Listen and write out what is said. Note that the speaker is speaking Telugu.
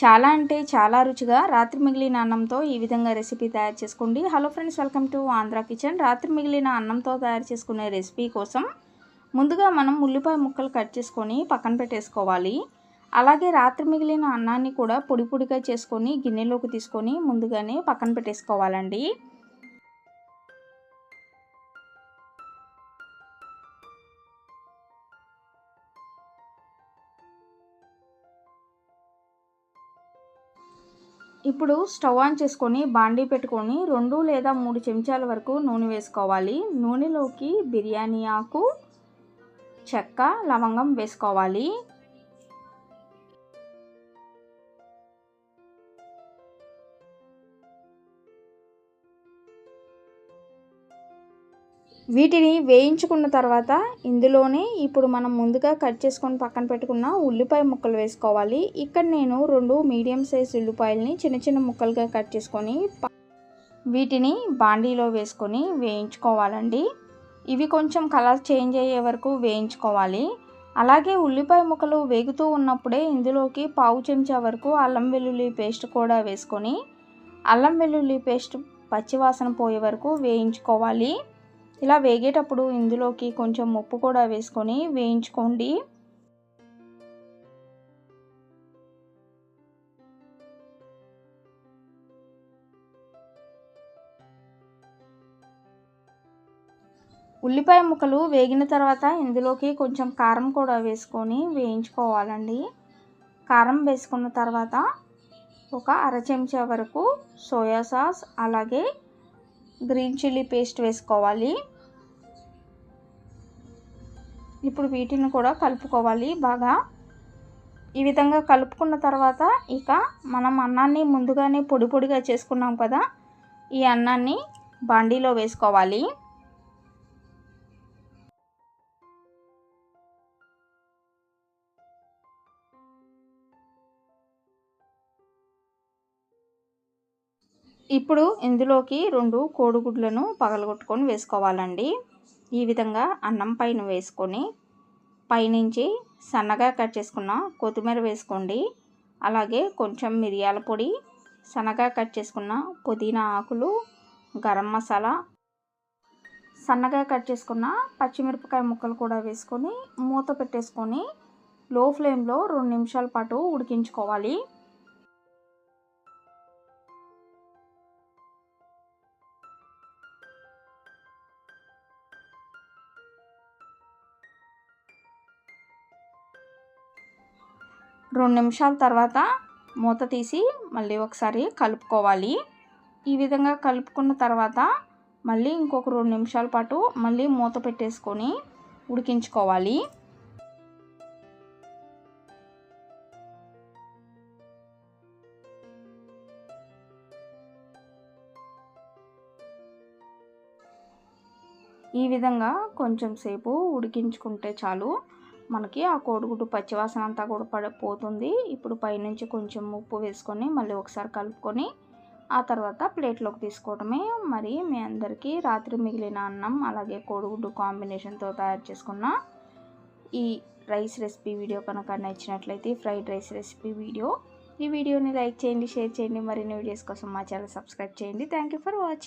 చాలా అంటే చాలా రుచిగా రాత్రి మిగిలిన అన్నంతో ఈ విధంగా రెసిపీ తయారు చేసుకోండి. Hello friends welcome to Andhra kitchen రాత్రి మిగిలిన అన్నంతో తయారు చేసుకునే రెసిపీ కోసం ముందుగా మనం ఉల్లిపాయ ముక్కలు కట్ చేసుకొని పక్కన పెట్టేసుకోవాలి. అలాగే రాత్రి మిగిలిన అన్నాన్ని కూడా పొడి పొడిగా చేసుకొని గిన్నెలోకి తీసుకొని ముందుగానే పక్కన పెట్టేసుకోవాలండి. ఇప్పుడు స్టవ్ ఆన్ చేసుకొని బాండీ పెట్టుకొని రెండు లేదా మూడు చెంచాల వరకు నూనె వేసుకోవాలి. నూనెలోకి బిర్యానీ ఆకు చెక్క లవంగం వేసుకోవాలి. వీటిని వేయించుకున్న తర్వాత ఇందులోనే ఇప్పుడు మనం ముందుగా కట్ చేసుకొని పక్కన పెట్టుకున్న ఉల్లిపాయ ముక్కలు వేసుకోవాలి. ఇక్కడ నేను రెండు మీడియం సైజ్ ఉల్లిపాయలని చిన్న చిన్న ముక్కలుగా కట్ చేసుకొని వీటిని బాండీలో వేసుకొని వేయించుకోవాలండి. ఇవి కొంచెం కలర్ చేంజ్ అయ్యే వరకు వేయించుకోవాలి. అలాగే ఉల్లిపాయ ముక్కలు వేగుతూ ఉన్నప్పుడే ఇందులోకి పావు చెంచా వరకు అల్లం వెల్లుల్లి పేస్ట్ కూడా వేసుకొని అల్లం వెల్లుల్లి పేస్ట్ పచ్చివాసన పోయే వరకు వేయించుకోవాలి. ఇలా వేగేటప్పుడు ఇందులోకి కొంచెం ఉప్పు కూడా వేసుకొని వేయించుకోండి. ఉల్లిపాయ ముక్కలు వేగిన తర్వాత ఇందులోకి కొంచెం కారం కూడా వేసుకొని వేయించుకోవాలండి. కారం వేసుకున్న తర్వాత ఒక అర చెంచా వరకు సోయా సాస్ అలాగే గ్రీన్ చిల్లీ పేస్ట్ వేసుకోవాలి. ఇప్పుడు వీటిని కూడా కలుపుకోవాలి బాగా. ఈ విధంగా కలుపుకున్న తర్వాత ఇక మనం అన్నాన్ని ముందుగానే పొడి పొడిగా చేసుకున్నాం కదా ఈ అన్నాన్ని బాండీలో వేసుకోవాలి. ఇప్పుడు ఇందులోకి రెండు కోడిగుడ్లను పగలగొట్టుకొని వేసుకోవాలండి. ఈ విధంగా అన్నం పైన వేసుకొని పైనుంచి సన్నగా కట్ చేసుకున్న కొత్తిమీర వేసుకోండి. అలాగే కొంచెం మిరియాల పొడి సన్నగా కట్ చేసుకున్న పుదీనా ఆకులు గరం మసాలా సన్నగా కట్ చేసుకున్న పచ్చిమిరపకాయ ముక్కలు కూడా వేసుకొని మూత పెట్టేసుకొని లో ఫ్లేమ్లో రెండు నిమిషాల పాటు ఉడికించుకోవాలి. రెండు నిమిషాల తర్వాత మూత తీసి మళ్ళీ ఒకసారి కలుపుకోవాలి. ఈ విధంగా కలుపుకున్న తర్వాత మళ్ళీ ఇంకొక రెండు నిమిషాల పాటు మళ్ళీ మూత పెట్టేసుకొని ఉడికించుకోవాలి. ఈ విధంగా కొంచెం సేపు ఉడికించుకుంటే చాలు. మనకి ఆ కోడిగుడ్డు పచ్చివాసన అంతా కూడా పడ పోతుంది ఇప్పుడు పైనుంచి కొంచెం ఉప్పు వేసుకొని మళ్ళీ ఒకసారి కలుపుకొని ఆ తర్వాత ప్లేట్లోకి తీసుకోవడమే మరి మీ అందరికీ రాత్రి మిగిలిన అన్నం అలాగే కోడిగుడ్డు కాంబినేషన్తో తయారు చేసుకున్న ఈ రైస్ రెసిపీ వీడియో కనుక నచ్చినట్లయితే ఫ్రైడ్ రైస్ రెసిపీ వీడియో. ఈ వీడియోని లైక్ చేయండి షేర్ చేయండి. మరిన్ని వీడియోస్ కోసం మా ఛానల్ సబ్స్క్రైబ్ చేయండి. Thank for watching.